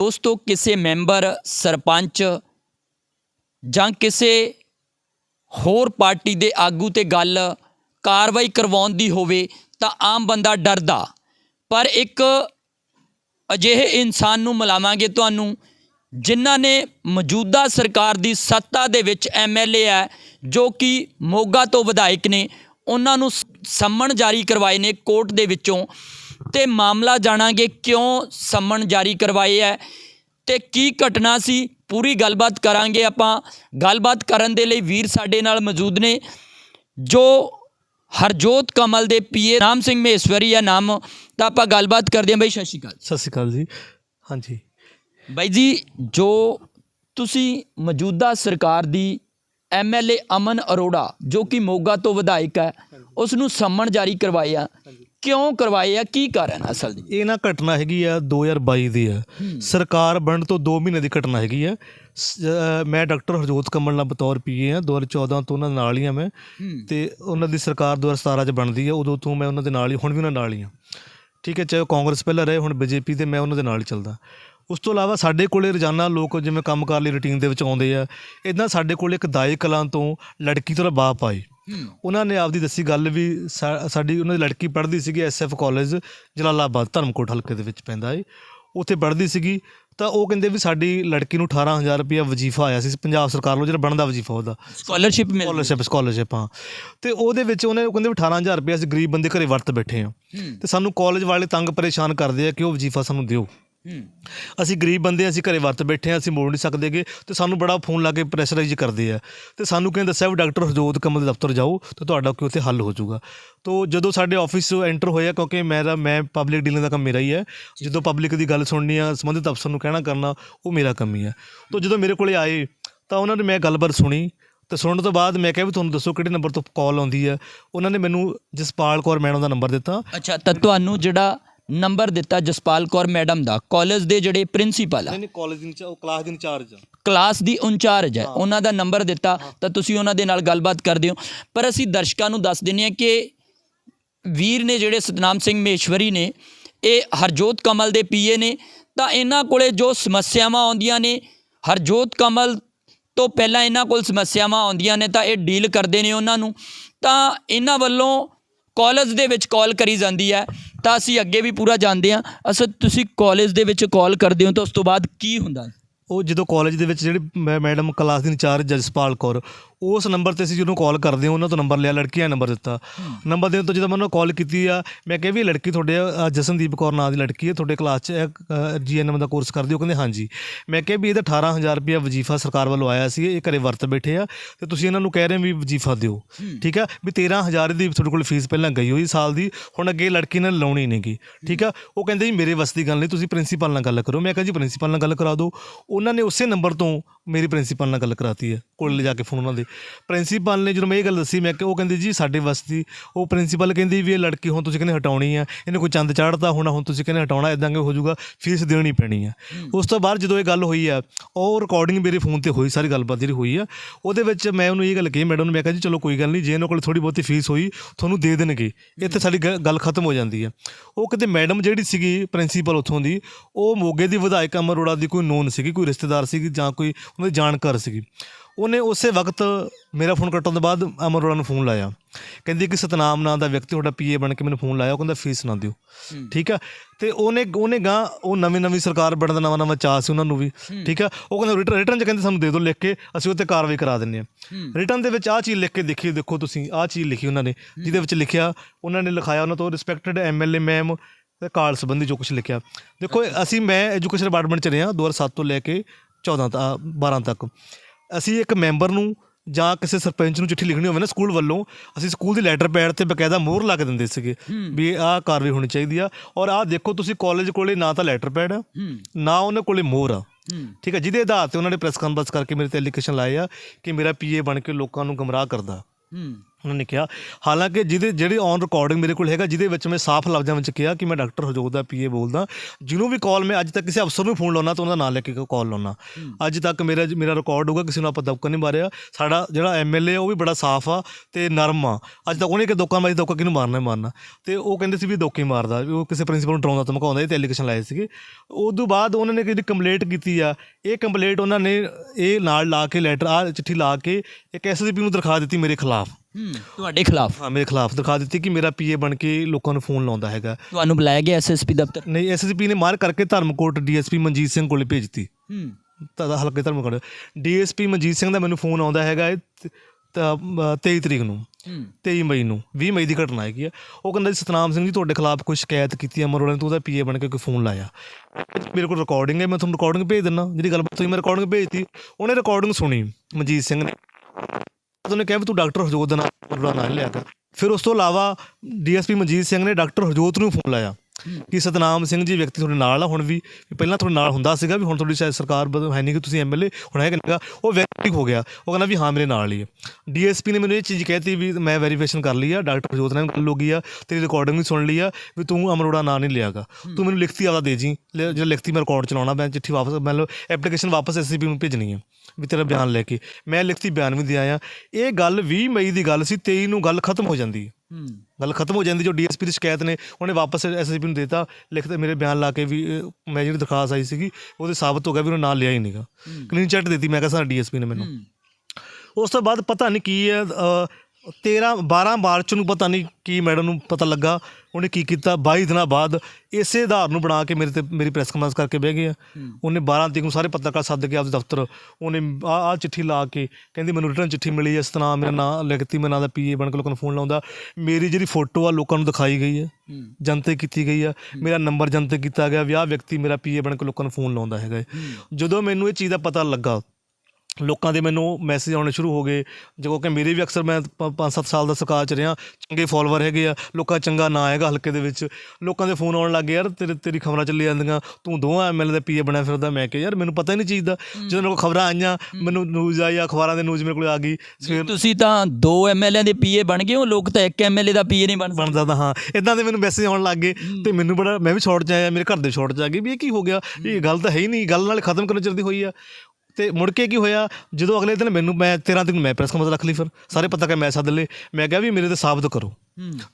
ਦੋਸਤੋ, ਕਿਸੇ ਮੈਂਬਰ, ਸਰਪੰਚ ਜਾਂ ਕਿਸੇ ਹੋਰ ਪਾਰਟੀ ਦੇ ਆਗੂ ਤੇ ਗੱਲ ਕਾਰਵਾਈ ਕਰਵਾਉਣ ਦੀ ਹੋਵੇ ਤਾਂ ਆਮ ਬੰਦਾ ਡਰਦਾ। ਪਰ ਇੱਕ ਅਜਿਹੇ ਇਨਸਾਨ ਨੂੰ ਮਿਲਾਵਾਂਗੇ ਤੁਹਾਨੂੰ, ਜਿਨ੍ਹਾਂ ਨੇ ਮੌਜੂਦਾ ਸਰਕਾਰ ਦੀ ਸੱਤਾ ਦੇ ਵਿੱਚ ਐਮਐਲਏ ਹੈ, ਜੋ ਕਿ ਮੋਗਾ ਤੋਂ ਵਿਧਾਇਕ ਨੇ। ਉਹਨਾਂ ਨੂੰ ਸੰਮਣ ਜਾਰੀ ਕਰਵਾਏ ਨੇ ਕੋਰਟ ਦੇ ਵਿੱਚੋਂ। ਤੇ ਮਾਮਲਾ ਜਾਣਾਂਗੇ ਕਿਉਂ ਸੰਮਣ ਜਾਰੀ ਕਰਵਾਏ ਹੈ ਤੇ ਕੀ ਘਟਨਾ ਸੀ ਪੂਰੀ ਗੱਲਬਾਤ ਕਰਾਂਗੇ ਆਪਾਂ। ਗੱਲਬਾਤ ਕਰਨ ਦੇ ਲਈ ਵੀਰ ਸਾਡੇ ਨਾਲ ਮੌਜੂਦ ਨੇ ਜੋ ਹਰਜੋਤ ਕਮਲ ਦੇ ਪੀਏ ਨਾਮ ਸਿੰਘ ਮਹੇਸ਼ਵਰੀ ਆ ਨਾਮ ਤਾਂ ਆਪਾਂ ਗੱਲਬਾਤ ਕਰਦੇ ਹਾਂ। ਬਈ ਸਤਿ ਸ਼੍ਰੀ ਅਕਾਲ। ਸਤਿ ਸ਼੍ਰੀ ਅਕਾਲ ਜੀ। ਹਾਂਜੀ। ਬਾਈ ਜੀ ਜੋ ਤੁਸੀਂ ਮੌਜੂਦਾ ਸਰਕਾਰ ਦੀ ਐਮਐਲਏ ਅਮਨ ਅਰੋੜਾ ਜੋ ਕਿ ਮੋਗਾ ਤੋਂ ਵਿਧਾਇਕ ਹੈ ਉਸ ਨੂੰ ਸੰਮਣ ਜਾਰੀ ਕਰਵਾਏ ਆ। ਕਿਉਂ ਕਰਵਾਏ ਆ? ਕੀ ਕਾਰਨ ਆ ਅਸਲ ਦੀ ਇਹ ਨਾ ਘਟਨਾ ਹੈਗੀ ਆ 2022 ਦੀ ਆ। ਸਰਕਾਰ ਬਣਨ ਤੋਂ 2 ਮਹੀਨੇ ਦੀ ਘਟਨਾ ਹੈਗੀ ਆ। ਮੈਂ ਡਾਕਟਰ ਹਰਜੋਤ ਕਮਲ ਨਾਲ ਬਤੌਰ ਪੀਏ ਆ। 2014 ਤੋਂ ਉਹਨਾਂ ਦੇ ਨਾਲ ਹੀ ਆ ਮੈਂ। ਤੇ ਉਹਨਾਂ ਦੀ ਸਰਕਾਰ 2017 ਚ ਬਣਦੀ ਆ। ਉਦੋਂ ਤੋਂ ਮੈਂ ਉਹਨਾਂ ਦੇ ਨਾਲ ਹੀ ਹੁਣ ਵੀ ਉਹਨਾਂ ਨਾਲ ਹੀ ਆ। ਠੀਕ ਹੈ ਚਾਹੇ ਕਾਂਗਰਸ ਪਹਿਲਾਂ ਰਹੇ ਹੁਣ ਬੀਜੇਪੀ ਤੇ ਮੈਂ ਉਹਨਾਂ ਦੇ ਨਾਲ ਹੀ ਚੱਲਦਾ। ਉਸ ਤੋਂ ਇਲਾਵਾ ਸਾਡੇ ਕੋਲੇ ਰੋਜ਼ਾਨਾ ਲੋਕ ਜਿਵੇਂ ਕੰਮਕਾਰ ਲਈ ਰੁਟੀਨ ਦੇ ਵਿੱਚ ਆਉਂਦੇ ਆ। ਇਦਾਂ ਸਾਡੇ ਕੋਲੇ ਇੱਕ ਦਾਈ ਕਲਾਂ ਤੋਂ ਲੜਕੀ ਤੋਂ ਬਾਪ ਆਏ। ਉਹਨਾਂ ਨੇ ਆਪਦੀ ਦੱਸੀ ਗੱਲ ਵੀ ਸਾਡੀ ਉਹਨਾਂ ਦੀ ਲੜਕੀ ਪੜ੍ਹਦੀ ਸੀਗੀ ਐਸਐਫ ਕਾਲਜ ਜਲਾਲਾਬਾਦ ਧਰਮਕੋਟ ਹਲਕੇ ਦੇ ਵਿੱਚ ਪੈਂਦਾ ਏ। ਉੱਥੇ ਪੜ੍ਹਦੀ ਸੀਗੀ ਤਾਂ ਉਹ ਕਹਿੰਦੇ ਵੀ ਸਾਡੀ ਲੜਕੀ ਨੂੰ 18000 ਰੁਪਇਆ ਵਜ਼ੀਫਾ ਆਇਆ ਸੀ ਪੰਜਾਬ ਸਰਕਾਰ ਵੱਲੋਂ ਜਿਹੜਾ ਬਣਦਾ ਵਜ਼ੀਫਾ ਉਹਦਾ। ਸਕਾਲਰਸ਼ਿਪ ਮਿਲ ਸਕਾਲਰਸ਼ਿਪ ਸਕਾਲਰਸ਼ਿਪ ਹਾਂ। ਤੇ ਉਹਦੇ ਵਿੱਚ ਉਹਨੇ ਉਹ ਕਹਿੰਦੇ ਵੀ 18000 ਰੁਪਇਆ ਅਸੀਂ ਗਰੀਬ ਬੰਦੇ ਘਰੇ ਵਰਤ ਬੈਠੇ ਆ ਤੇ ਸਾਨੂੰ ਕਾਲਜ ਵਾਲੇ ਤੰਗ ਪਰੇਸ਼ਾਨ ਕਰਦੇ ਆ ਕਿ ਉਹ ਵਜ਼ੀਫਾ ਸਾਨੂੰ ਦਿਓ। ਅਸੀਂ ਗਰੀਬ ਬੰਦੇ ਹਾਂ, ਅਸੀਂ ਘਰੇ ਵਰਤ ਬੈਠੇ ਆ ਅਸੀਂ ਮੋੜ ਨਹੀਂ ਸਕਦੇਗੇ ਤੇ ਸਾਨੂੰ ਬੜਾ ਫੋਨ ਲਾ ਕੇ ਪ੍ਰੈਸ਼ਰਾਈਜ਼ ਕਰਦੇ ਆ। ਤੇ ਸਾਨੂੰ ਕਹਿੰਦੇ ਦੱਸਿਆ ਵੀ ਡਾਕਟਰ ਹਰਜੋਤ ਕਮਲ ਦੇ ਦਫ਼ਤਰ ਜਾਓ ਤੇ ਤੁਹਾਡਾ ਕੋਈ ਉੱਥੇ ਹੱਲ ਹੋ ਜਾਊਗਾ? ਤੋ ਜਦੋਂ ਸਾਡੇ ਆਫਿਸ 'ਚ ਐਂਟਰ ਹੋਇਆ ਕਿਉਂਕਿ ਮੇਰਾ ਮੈਂ ਪਬਲਿਕ ਡੀਲਿੰਗ ਦਾ ਕੰਮ ਮੇਰਾ ਹੀ ਹੈ। ਜਦੋਂ ਪਬਲਿਕ ਦੀ ਗੱਲ ਸੁਣਨੀ ਆ ਸੰਬੰਧਿਤ ਅਫਸਰ ਨੂੰ ਕਹਿਣਾ ਕਰਨਾ ਉਹ ਮੇਰਾ ਕੰਮ ਹੀ ਹੈ। ਤੋ ਜਦੋਂ ਮੇਰੇ ਕੋਲੇ ਆਏ ਤਾਂ ਉਹਨਾਂ ਨੇ ਮੈਂ ਗੱਲਬਾਤ ਸੁਣੀ। ਤੇ ਸੁਣਨ ਤੋਂ ਬਾਅਦ ਮੈਂ ਕਿਹਾ ਵੀ ਤੁਹਾਨੂੰ ਦੱਸੋ ਕਿਹੜੇ ਨੰਬਰ ਤੋਂ ਕਾਲ ਆਉਂਦੀ ਹੈ? ਉਹਨਾਂ ਨੇ ਮੈਨੂੰ ਜਸਪਾਲ ਕੌਰ ਮੈਡਮ ਦਾ ਨੰਬਰ ਦਿੱਤਾ। ਅੱਛਾ ਤਾਂ ਤੁਹਾਨੂੰ ਜਿਹੜਾ ਨੰਬਰ ਦਿੱਤਾ ਜਸਪਾਲ ਕੌਰ ਮੈਡਮ ਦਾ ਕਾਲਜ ਦੇ ਜਿਹੜੇ ਪ੍ਰਿੰਸੀਪਲ ਆ। ਨਹੀਂ ਕਾਲਜ ਦੀ ਉਹ ਕਲਾਸ ਦੀ ਇੰਚਾਰਜ ਕਲਾਸ ਦੀ ਇੰਚਾਰਜ ਹੈ। ਉਹਨਾਂ ਦਾ ਨੰਬਰ ਦਿੱਤਾ ਤਾਂ ਤੁਸੀਂ ਉਹਨਾਂ ਦੇ ਨਾਲ ਗੱਲਬਾਤ ਕਰਦੇ ਹੋ। ਪਰ ਅਸੀਂ ਦਰਸ਼ਕਾਂ ਨੂੰ ਦੱਸ ਦਿੰਦੇ ਹਾਂ ਕਿ ਵੀਰ ਨੇ ਜਿਹੜੇ ਸਤਨਾਮ ਸਿੰਘ ਮਹੇਸ਼ਵਰੀ ਨੇ ਇਹ ਹਰਜੋਤ ਕਮਲ ਦੇ ਪੀਏ ਨੇ ਤਾਂ ਇਹਨਾਂ ਕੋਲੇ ਜੋ ਸਮੱਸਿਆਵਾਂ ਆਉਂਦੀਆਂ ਨੇ ਹਰਜੋਤ ਕਮਲ ਤੋਂ ਪਹਿਲਾਂ ਇਹਨਾਂ ਕੋਲ ਸਮੱਸਿਆਵਾਂ ਆਉਂਦੀਆਂ ਨੇ ਤਾਂ ਇਹ ਡੀਲ ਕਰਦੇ ਨੇ ਉਹਨਾਂ ਨੂੰ। ਤਾਂ ਇਹਨਾਂ ਵੱਲੋਂ ਕਾਲਜ ਦੇ ਵਿੱਚ ਕਾਲ ਕਰੀ ਜਾਂਦੀ ਹੈ। ਤਾਂ ਅਸੀਂ ਅੱਗੇ ਵੀ ਪੂਰਾ ਜਾਣਦੇ ਹਾਂ। ਅਸਲ ਤੁਸੀਂ ਕਾਲਜ ਦੇ ਵਿੱਚ ਕਾਲ ਕਰਦੇ ਹੋ ਤਾਂ ਉਸ ਤੋਂ ਬਾਅਦ ਕੀ ਹੁੰਦਾ? ਉਹ ਜਦੋਂ ਕਾਲਜ ਦੇ ਵਿੱਚ ਜਿਹੜੀ ਮੈਂ ਮੈਡਮ ਕਲਾਸ ਦੀ ਇੰਚਾਰਜ ਜਸਪਾਲ ਕੌਰ, ਉਸ ਨੰਬਰ ਤੇ ਅਸੀਂ ਜਿਹਨੂੰ ਕਾਲ ਕਰਦੇ ਹਾਂ, ਉਹਨਾਂ ਤੋਂ ਨੰਬਰ ਲਿਆ, ਲੜਕੀਆਂ ਨੰਬਰ ਦਿੱਤਾ। ਨੰਬਰ ਦੇਣ ਤੋਂ ਜਦੋਂ ਮੈਂ ਉਹਨਾਂ ਨੂੰ ਕਾਲ ਕੀਤੀ ਆ, ਮੈਂ ਕਿਹਾ ਵੀ ਲੜਕੀ ਤੁਹਾਡੇ ਜਸਨਦੀਪ ਕੌਰ ਨਾਂ ਦੀ ਲੜਕੀ ਹੈ, ਤੁਹਾਡੇ ਕਲਾਸ 'ਚ ਜੀਐਨਐਮ ਦਾ ਕੋਰਸ ਕਰਦੀ ਉਹ ਕਹਿੰਦੇ ਹਾਂਜੀ। ਮੈਂ ਕਿਹਾ ਵੀ ਇਹਦਾ 18000 ਰੁਪਇਆ ਵਜ਼ੀਫਾ ਸਰਕਾਰ ਵੱਲੋਂ ਆਇਆ ਸੀ, ਇਹ ਘਰੇ ਵਰਤ ਬੈਠੇ ਆ, ਤੇ ਤੁਸੀਂ ਇਹਨਾਂ ਨੂੰ ਕਹਿ ਰਹੇ ਵੀ ਵਜ਼ੀਫਾ ਦਿਓ। ਠੀਕ ਆ? ਵੀ 13000 ਦੀ ਤੁਹਾਡੇ ਕੋਲ ਫੀਸ ਪਹਿਲਾਂ ਗਈ ਹੋਈ ਸਾਲ ਦੀ, ਹੁਣ ਅੱਗੇ ਲੜਕੀ ਨੇ ਲਾਉਣੀ ਨਹੀਂਗੀ ਠੀਕ ਆ? ਉਹ ਕਹਿੰਦੇ ਜੀ, ਮੇਰੇ ਵਸ ਦੀ ਗੱਲ ਨਹੀਂ, ਤੁਸੀਂ ਪ੍ਰਿੰਸੀਪਲ ਨਾਲ ਗੱਲ ਕਰੋ। ਮੈਂ ਕਿਹਾ ਜੀ ਪ੍ਰਿੰਸੀਪਲ ਨਾਲ ਗੱਲ ਕਰਾ ਦਿਓ। ਉਹਨਾਂ ਨੇ ਉਸੇ ਨੰਬਰ ਤੋਂ ਮੇਰੀ ਪ੍ਰਿੰਸੀਪਲ ਨਾਲ ਗੱਲ ਕਰਾਤੀ ਹੈ ਕੋਲ ਲਿਜਾ ਕੇ ਫੋਨ ਉਹਨਾਂ ਦੇ। ਪ੍ਰਿੰਸੀਪਲ ਨੇ ਜਦੋਂ ਮੈਂ ਇਹ ਗੱਲ ਦੱਸੀ ਮੈਂ ਕਿ ਉਹ ਕਹਿੰਦੇ ਜੀ ਸਾਡੇ ਵੱਸ ਦੀ ਉਹ ਪ੍ਰਿੰਸੀਪਲ ਕਹਿੰਦੀ ਵੀ ਇਹ ਲੜਕੀ ਹੁਣ ਤੁਸੀਂ ਕਹਿੰਦੇ ਹਟਾਉਣੀ ਆ ਇਹਨੇ ਕੋਈ ਚੰਦ ਚਾੜਦਾ ਹੋਣਾ ਹੁਣ ਤੁਸੀਂ ਕਹਿੰਦੇ ਹਟਾਉਣਾ ਇਦਾਂ ਕਿ ਹੋ ਜਾਊਗਾ ਫੀਸ ਦੇਣੀ ਪੈਣੀ ਆ। ਉਸ ਤੋਂ ਬਾਅਦ ਜਦੋਂ ਇਹ ਗੱਲ ਹੋਈ ਆ ਉਹ ਰਿਕਾਰਡਿੰਗ ਮੇਰੇ ਫੋਨ ਤੇ ਹੋਈ ਸਾਰੀ ਗੱਲਬਾਤ ਜਿਹੜੀ ਹੋਈ ਆ ਉਹਦੇ ਵਿੱਚ ਮੈਂ ਉਹਨੂੰ ਇਹ ਗੱਲ ਕਹੀ ਮੈਡਮ ਨੂੰ ਮੈਂ ਕਿਹਾ ਜੀ ਚਲੋ ਕੋਈ ਗੱਲ ਨਹੀਂ ਜੇ ਇਹਨਾਂ ਕੋਲ ਥੋੜੀ ਬਹੁਤੀ ਫੀਸ ਹੋਈ ਤੁਹਾਨੂੰ ਦੇ ਦੇਣਗੇ ਇੱਥੇ ਸਾਡੀ ਗੱਲ ਖਤਮ ਹੋ ਜਾਂਦੀ ਆ। ਉਹ ਕਿਤੇ ਮੈਡਮ ਜਿਹੜੀ ਸੀਗੀ ਪ੍ਰਿੰਸੀਪਲ ਉੱਥੋਂ ਦੀ ਉਹ ਮੋਗੇ ਦੀ ਵਿਧਾਇਕ ਅਮਰ ਅਰੋੜਾ ਦੀ ਕੋਈ ਨੋਨ ਸੀਗੀ ਕੋਈ ਰਿਸ਼ਤੇਦਾਰ ਸੀਗੀ ਜਾਂ ਕੋਈ ਉਹਨਾਂ ਦੀ ਜਾਣਕਾਰ ਸੀਗੀ। ਉਹਨੇ ਉਸੇ ਵਕਤ ਮੇਰਾ ਫੋਨ ਕੱਟਣ ਤੋਂ ਬਾਅਦ ਅਮਰ ਅਰੋੜਾ ਨੂੰ ਫੋਨ ਲਾਇਆ। ਕਹਿੰਦੀ ਕਿ ਸਤਨਾਮ ਨਾਂ ਦਾ ਵਿਅਕਤੀ ਤੁਹਾਡਾ ਪੀਏ ਬਣ ਕੇ ਮੈਨੂੰ ਫੋਨ ਲਾਇਆ ਉਹ ਕਹਿੰਦਾ ਫੀਸ ਨਾ ਦਿਓ। ਠੀਕ ਆ? ਤੇ ਉਹਨੇ ਉਹਨੇ ਗਾਂ ਉਹ ਨਵੀਂ ਨਵੀਂ ਸਰਕਾਰ ਬਣਨ ਦਾ ਨਵਾਂ ਨਵਾਂ ਚਾਹ ਸੀ ਉਹਨਾਂ ਨੂੰ ਵੀ। ਠੀਕ ਆ? ਉਹ ਕਹਿੰਦਾ ਰਿਟਰਨ ਰਿਟਰਨ ਚ ਕਹਿੰਦੇ ਸਾਨੂੰ ਦੇ ਦਿਓ ਲਿਖ ਕੇ ਅਸੀਂ ਉੱਤੇ ਕਾਰਵਾਈ ਕਰਾ ਦਿੰਨੇ ਆ ਰਿਟਰਨ ਦੇ ਵਿੱਚ ਆਹ ਚੀਜ਼ ਲਿਖ ਕੇ ਦੇਖੀ ਦੇਖੋ ਤੁਸੀਂ ਆਹ ਚੀਜ਼ ਲਿਖੀ ਉਹਨਾਂ ਨੇ ਜਿਹਦੇ ਵਿੱਚ ਲਿਖਿਆ ਉਹਨਾਂ ਨੇ ਲਿਖਾਇਆ ਉਹਨਾਂ ਤੋਂ ਰਿਸਪੈਕਟਡ ਐਮਐਲਏ ਮੈਮ ਤੇ ਕਾਲ ਸੰਬੰਧੀ ਜੋ ਕੁਝ ਲਿਖਿਆ। ਦੇਖੋ ਅਸੀਂ ਮੈਂ ਐਜੂਕੇਸ਼ਨ ਡਿਪਾਰਟਮੈਂਟ ਚ ਰਿਹਾ 2007 ਤੋਂ ਲੈ ਕੇ 14 ਤਾਂ 12 ਤੱਕ। ਅਸੀਂ ਇੱਕ ਮੈਂਬਰ ਨੂੰ ਜਾਂ ਕਿਸੇ ਸਰਪੰਚ ਨੂੰ ਚਿੱਠੀ ਲਿਖਣੀ ਹੋਵੇ ਨਾ ਸਕੂਲ ਵੱਲੋਂ ਅਸੀਂ ਸਕੂਲ ਦੀ ਲੈਟਰ ਪੈਡ ਤੇ ਬਕਾਇਦਾ ਮੋਹਰ ਲਾ ਕੇ ਦਿੰਦੇ ਸੀਗੇ ਵੀ ਆਹ ਕਾਰਵਾਈ ਹੋਣੀ ਚਾਹੀਦੀ ਆ। ਔਰ ਆਹ ਦੇਖੋ ਤੁਸੀਂ ਕਾਲਜ ਕੋਲੇ ਨਾ ਤਾਂ ਲੈਟਰ ਪੈਡ ਆ ਨਾ ਉਹਨਾਂ ਕੋਲੇ ਮੋਹਰ ਆ। ਠੀਕ ਹੈ ਜਿਹਦੇ ਆਧਾਰ ਤੇ ਉਹਨਾਂ ਨੇ ਪ੍ਰੈਸ ਕਾਨਫਰੰਸ ਕਰਕੇ ਮੇਰੇ ਤੇ ਐਲੀਗੇਸ਼ਨ ਲਾਏ ਆ ਕਿ ਮੇਰਾ ਪੀਏ ਬਣ ਕੇ ਲੋਕਾਂ ਨੂੰ ਗਮਰਾਹ ਕਰਦਾ। ਉਹਨਾਂ ਨੇ ਕਿਹਾ। ਹਾਲਾਂਕਿ ਜਿਹਦੇ ਜਿਹੜੇ ਔਨ ਰਿਕਾਰਡਿੰਗ ਮੇਰੇ ਕੋਲ ਹੈਗਾ ਜਿਹਦੇ ਵਿੱਚ ਮੈਂ ਸਾਫ਼ ਲਫ਼ਜ਼ਾਂ ਵਿੱਚ ਕਿਹਾ ਕਿ ਮੈਂ ਡਾਕਟਰ ਹਰਜੋਤ ਦਾ ਪੀਏ ਬੋਲਦਾ। ਜਿਹਨੂੰ ਵੀ ਕਾਲ ਮੈਂ ਅੱਜ ਤੱਕ ਕਿਸੇ ਅਫਸਰ ਨੂੰ ਫੋਨ ਲਾਉਣਾ ਤਾਂ ਉਹਨਾਂ ਦਾ ਨਾਮ ਲੈ ਕੇ ਕਾਲ ਲਾਉਣਾ। ਅੱਜ ਤੱਕ ਮੇਰਾ ਮੇਰਾ ਰਿਕਾਰਡ ਹੋਊਗਾ ਕਿਸੇ ਨੂੰ ਆਪਾਂ ਦਬਕਾ ਨਹੀਂ ਮਾਰਿਆ। ਸਾਡਾ ਜਿਹੜਾ ਐਮਐਲਏ ਉਹ ਵੀ ਬੜਾ ਸਾਫ਼ ਆ ਤੇ ਨਰਮ ਆ। ਅੱਜ ਤੱਕ ਉਹਨੇ ਕਿ ਦੋਕਾ ਮਾਰੀ ਦੋਕਾ ਕਿਹਨੂੰ ਮਾਰਨਾ ਹੀ ਮਾਰਨਾ। ਤੇ ਉਹ ਕਹਿੰਦੇ ਸੀ ਵੀ ਦੋਕੇ ਮਾਰਦਾ। ਉਹ ਕਿਸੇ ਪ੍ਰਿੰਸੀਪਲ ਨੂੰ ਡਰਾਉਂਦਾ ਧਮਕਾਉਂਦਾ ਇਹ ਤੇ ਐਲੀਗੇਸ਼ਨ ਲਾਏ ਸੀਗੇ। ਉਦੋਂ ਬਾਅਦ ਉਹਨਾਂ ਨੇ ਜਿਹੜੀ ਕੰਪਲੇਂਟ ਕੀਤੀ ਆ? ਇਹ ਕੰਪਲੇਂਟ ਉਹਨਾਂ ਨੇ ਇਹ ਨਾਲ ਲਾ ਕੇ ਲੈਟਰ ਆ ਚਿੱਠੀ ਲਾ ਕੇ ਇੱਕ ਐਸਐਸਪੀ ਨੂੰ ਦਰਖਾਸਤ ਦਿੱਤੀ ਮੇਰੇ ਖਿਲਾਫ। ਹੂੰ ਤੁਹਾਡੇ ਖਿਲਾਫ। ਹਾਂ ਮੇਰੇ ਖਿਲਾਫ। ਦਿਖਾ ਦਿੱਤੀ ਕਿ ਮੇਰਾ ਪੀਏ ਬਣ ਕੇ ਲੋਕਾਂ ਨੂੰ ਫੋਨ ਲਾਉਂਦਾ ਹੈਗਾ। ਤੁਹਾਨੂੰ ਬੁਲਾਇਆ ਗਿਆ ਐਸਐਸਪੀ ਦਫ਼ਤਰ? ਨਹੀਂ ਐਸਐਸਪੀ ਨੇ ਮਾਰ ਕਰਕੇ ਧਰਮਕੋਟ ਡੀਐਸਪੀ ਮਨਜੀਤ ਸਿੰਘ ਕੋਲੇ ਭੇਜਤੀ। ਹੂੰ। ਤਾਂ ਹਲਕੇ ਧਰਮਕੋਟ ਡੀਐਸਪੀ ਮਨਜੀਤ ਸਿੰਘ ਦਾ ਮੈਨੂੰ ਫੋਨ ਆਉਂਦਾ ਹੈਗਾ ਇਹ ਤ- ਤਾਂ, ਅ, 23 ਤਰੀਕ ਨੂੰ। ਹੂੰ। 23 ਮਈ ਨੂੰ 20 ਮਈ ਦੀ ਘਟਨਾ ਹੈਗੀ ਆ। ਉਹ ਕਹਿੰਦਾ ਜੀ ਸਤਨਾਮ ਸਿੰਘ ਜੀ ਤੁਹਾਡੇ ਖਿਲਾਫ ਕੋਈ ਸ਼ਿਕਾਇਤ ਕੀਤੀ ਅਮਰੋੜਾ ਨੇ ਤੂੰ ਉਹਦਾ ਪੀਏ ਬਣ ਕੇ ਕੋਈ ਫੋਨ ਲਾਇਆ। ਮੇਰੇ ਕੋਲ ਰਿਕਾਰਡਿੰਗ ਹੈ ਮੈਂ ਤੁਹਾਨੂੰ ਰਿਕਾਰਡਿੰਗ ਭੇਜ ਦਿੰਦਾ ਜਿਹੜੀ ਗੱਲਬਾਤ ਹੋਈ ਮੈਂ ਰਿਕਾਰਡਿੰਗ ਭੇਜਤੀ। ਉਹਨੇ ਰਿਕਾਰਡਿੰਗ ਸੁਣੀ ਮਨਜੀਤ ਸਿੰਘ ਨੇ। ਉਹਨੇ ਕਿਹਾ ਵੀ ਤੂੰ ਡਾਕਟਰ ਹਰਜੋਤ ਦਾ ਨਾਮ ਅਮਰੋੜਾ ਨਾਲ ਲਿਆ ਕਰ। ਫਿਰ ਉਸ ਤੋਂ ਇਲਾਵਾ ਡੀਐਸਪੀ ਮਨਜੀਤ ਸਿੰਘ ਨੇ ਡਾਕਟਰ ਹਰਜੋਤ ਨੂੰ ਫੋਨ ਲਾਇਆ। ਕਿ ਸਤਨਾਮ ਸਿੰਘ ਜੀ ਵਿਅਕਤੀ ਤੁਹਾਡੇ ਨਾਲ ਆ, ਹੁਣ ਵੀ ਪਹਿਲਾਂ ਤੁਹਾਡੇ ਨਾਲ ਹੁੰਦਾ ਸੀਗਾ ਵੀ ਹੁਣ ਤੁਹਾਡੀ ਸ਼ਾਇਦ ਸਰਕਾਰ ਬਦ- ਹੈ ਨਹੀਂ ਕਿ ਤੁਸੀਂ ਐਮਐਲਏ ਹੁਣ ਹੈਗਾ ਨਹੀਂਗਾ, ਉਹ ਵੈਰੀਫਾਈ ਹੋ ਗਿਆ, ਉਹ ਕਹਿੰਦਾ ਵੀ ਹਾਂ ਮੇਰੇ ਨਾਲ ਹੀ ਹੈ ਡੀਐਸਪੀ ਨੇ ਮੈਨੂੰ ਇਹ ਚੀਜ਼ ਕਹਿਤੀ ਵੀ ਮੈਂ ਵੈਰੀਫਿਕੇਸ਼ਨ ਕਰ ਲਈ ਆ, ਡਾਕਟਰ ਹਰਜੋਤ ਨਾਲ ਗੱਲ ਹੋ ਗਈ ਆ, ਤੇਰੀ ਰਿਕਾਰਡਿੰਗ ਵੀ ਸੁਣ ਲਈ ਆ, ਵੀ ਤੂੰ ਅਮਰੋੜਾ ਨਾਂ ਨਹੀਂ ਲਿਆਗਾ, ਤੂੰ ਮੈਨੂੰ ਲਿਖਤੀ ਆਪਦਾ ਦੇ ਜੀ, ਲੈ- ਜਿਹੜਾ ਲਿਖਤੀ ਮੈਂ ਰਿਕਾਰਡ ਚਲਾਉਣਾ, ਮੈਂ ਚਿੱਠੀ ਵਾਪਸ ਮਤਲਬ ਐਪਲੀਕੇਸ਼ਨ ਵਾਪਸ ਐਸਸੀਪੀ ਨੂੰ ਭੇਜਣੀ ਹੈ ਵੀ ਤੇਰਾ ਬਿਆਨ ਲੈ ਕੇ, ਮੈਂ ਲਿਖਤੀ ਬਿਆਨ ਵੀ ਦੇ ਆਇਆ। ਇਹ ਗੱਲ 20 ਮਈ ਦੀ ਗੱਲ ਸੀ 23 ਨੂੰ ਗੱਲ ਖਤਮ ਹੋ ਜਾਂਦੀ ਹੈ ਗੱਲ ਖਤਮ ਹੋ ਜਾਂਦੀ ਜੋ ਡੀਐਸਪੀ ਦੀ ਸ਼ਿਕਾਇਤ ਨੇ ਉਹਨੇ ਵਾਪਸ ਐਸਐਸਪੀ ਨੂੰ ਦਿੱਤਾ ਲਿਖਤੇ ਮੇਰੇ ਬਿਆਨ ਲਾ ਕੇ ਵੀ ਮੈਂ ਜਿਹੜੀ ਦਰਖਾਸਤ ਆਈ ਸੀਗੀ ਉਹਦੇ ਸਾਬਤ ਹੋ ਗਿਆ ਵੀ ਉਹਨੇ ਨਾਂ ਲਿਆ ਹੀ ਨਹੀਂਗਾ। ਕਲੀਨ ਚੈਟ ਦਿੱਤੀ ਮੈਂ ਕਿਹਾ ਸਰ ਡੀਐਸਪੀ ਨੇ ਮੈਨੂੰ। ਉਸ ਤੋਂ ਬਾਅਦ ਪਤਾ ਨਹੀਂ ਕੀ ਹੈ 13 12 ਮਾਰਚ ਨੂੰ ਪਤਾ ਨਹੀਂ ਕੀ ਮੈਡਮ ਨੂੰ ਪਤਾ ਲੱਗਾ ਉਹਨੇ ਕੀ ਕੀਤਾ 22 ਦਿਨਾਂ ਬਾਅਦ ਇਸੇ ਆਧਾਰ ਨੂੰ ਬਣਾ ਕੇ ਮੇਰੇ ਤੇ ਮੇਰੀ ਪ੍ਰੈਸ ਕਾਨਫਰੰਸ ਕਰਕੇ ਬਹਿ ਗਿਆ ਉਹਨੇ 12 ਤਰੀਕ ਨੂੰ ਸਾਰੇ ਪੱਤਰਕਾਰ ਸੱਦ ਕੇ ਆਪਦੇ ਦਫ਼ਤਰ ਉਹਨੇ ਆ ਆ ਚਿੱਠੀ ਲਾ ਕੇ ਕਹਿੰਦੀ ਮੈਨੂੰ ਰਿਟਰਨ ਚਿੱਠੀ ਮਿਲੀ ਇਸ ਤਰ੍ਹਾਂ ਮੇਰਾ ਨਾਂ ਲਿਖਤੀ ਮੈਂ ਨਾਂ ਦਾ ਪੀਏ ਬਣ ਕੇ ਲੋਕਾਂ ਨੂੰ ਫੋਨ ਲਾਉਂਦਾ। ਮੇਰੀ ਜਿਹੜੀ ਫੋਟੋ ਆ ਲੋਕਾਂ ਨੂੰ ਦਿਖਾਈ ਗਈ ਹੈ ਜਨਤਕ ਕੀਤੀ ਗਈ ਆ। ਮੇਰਾ ਨੰਬਰ ਜਨਤਕ ਕੀਤਾ ਗਿਆ ਵੀ ਆਹ ਵਿਅਕਤੀ ਮੇਰਾ ਪੀਏ ਬਣ ਕੇ ਲੋਕਾਂ ਨੂੰ ਫੋਨ ਲਾਉਂਦਾ ਹੈਗਾ। ਜਦੋਂ ਮੈਨੂੰ ਇਹ ਚੀਜ਼ ਦਾ ਪਤਾ ਲੱਗਾ ਲੋਕਾਂ ਦੇ ਮੈਨੂੰ ਮੈਸੇਜ ਆਉਣੇ ਸ਼ੁਰੂ ਹੋ ਗਏ। ਜੋ ਕਿ ਮੇਰੇ ਵੀ ਅਕਸਰ ਮੈਂ 5-7 ਸਾਲ ਦਾ ਸਰਕਾਰ ਚ ਰਿਹਾ। ਚੰਗੇ ਫਾਲੋਅਰ ਹੈਗੇ ਆ ਲੋਕਾਂ ਚੰਗਾ ਨਾਂ ਹੈਗਾ ਹਲਕੇ ਦੇ ਵਿੱਚ। ਲੋਕਾਂ ਦੇ ਫੋਨ ਆਉਣ ਲੱਗ ਗਏ ਯਾਰ ਤੇਰੇ ਤੇਰੀ ਖਬਰਾਂ ਚੱਲੀ ਜਾਂਦੀਆਂ ਤੂੰ ਦੋਵਾਂ ਐਮਐਲਏ ਦਾ ਪੀਏ ਬਣਿਆ ਫਿਰਦਾ। ਮੈਂ ਕਿਹਾ ਯਾਰ ਮੈਨੂੰ ਪਤਾ ਹੀ ਨਹੀਂ ਚੀਜ਼ ਦਾ। ਜਦੋਂ ਮੇਰੇ ਕੋਲ ਖਬਰਾਂ ਆਈਆਂ ਮੈਨੂੰ ਨਿਊਜ਼ ਆਈ ਅਖਬਾਰਾਂ ਦੇ ਨਿਊਜ਼ ਮੇਰੇ ਕੋਲ ਆ ਗਈ। ਤੁਸੀਂ ਤਾਂ ਦੋ ਐਮਐਲਏ ਦੇ ਪੀਏ ਬਣ ਗਏ ਹੋ ਲੋਕ ਤਾਂ ਇੱਕ ਐਮਐਲਏ ਦਾ ਪੀਏ ਨਹੀਂ ਬਣ ਬਣਦਾ ਤਾਂ ਹਾਂ। ਇਦਾਂ ਦੇ ਮੈਨੂੰ ਮੈਸੇਜ ਆਉਣ ਲੱਗ ਗਏ ਤੇ ਮੈਨੂੰ ਬੜਾ ਮੈਂ ਵੀ ਸ਼ਾਰਟ ਚ ਆਇਆ ਮੇਰੇ ਘਰ ਦੇ ਸ਼ਾਰਟ ਚ ਆ ਗਏ ਵੀ ਇਹ ਕੀ ਹੋ ਗਿਆ? ਇਹ ਗੱਲ ਤਾਂ ਹੈ ਹੀ ਨਹੀਂ। ਗੱਲ ਨਾਲ ਖਤਮ ਕਰਨ ਚਿਰ ਦੀ ਹੋਈ ਆ। ਤੇ ਮੁੜ ਕੇ ਕੀ ਹੋਇਆ? ਜਦੋਂ ਅਗਲੇ ਦਿਨ ਮੈਨੂੰ ਮੈਂ 13 ਤਰੀਕ ਨੂੰ ਮੈਂ ਪ੍ਰੈਸ ਕਾਨਫਰੰਸ ਰੱਖ ਲਈ ਫਿਰ। ਸਾਰੇ ਪਤਾ ਕਿ ਮੈਂ ਸੱਦ ਲਏ। ਮੈਂ ਕਿਹਾ ਵੀ ਮੇਰੇ ਤੇ ਸਾਬਤ ਕਰੋ।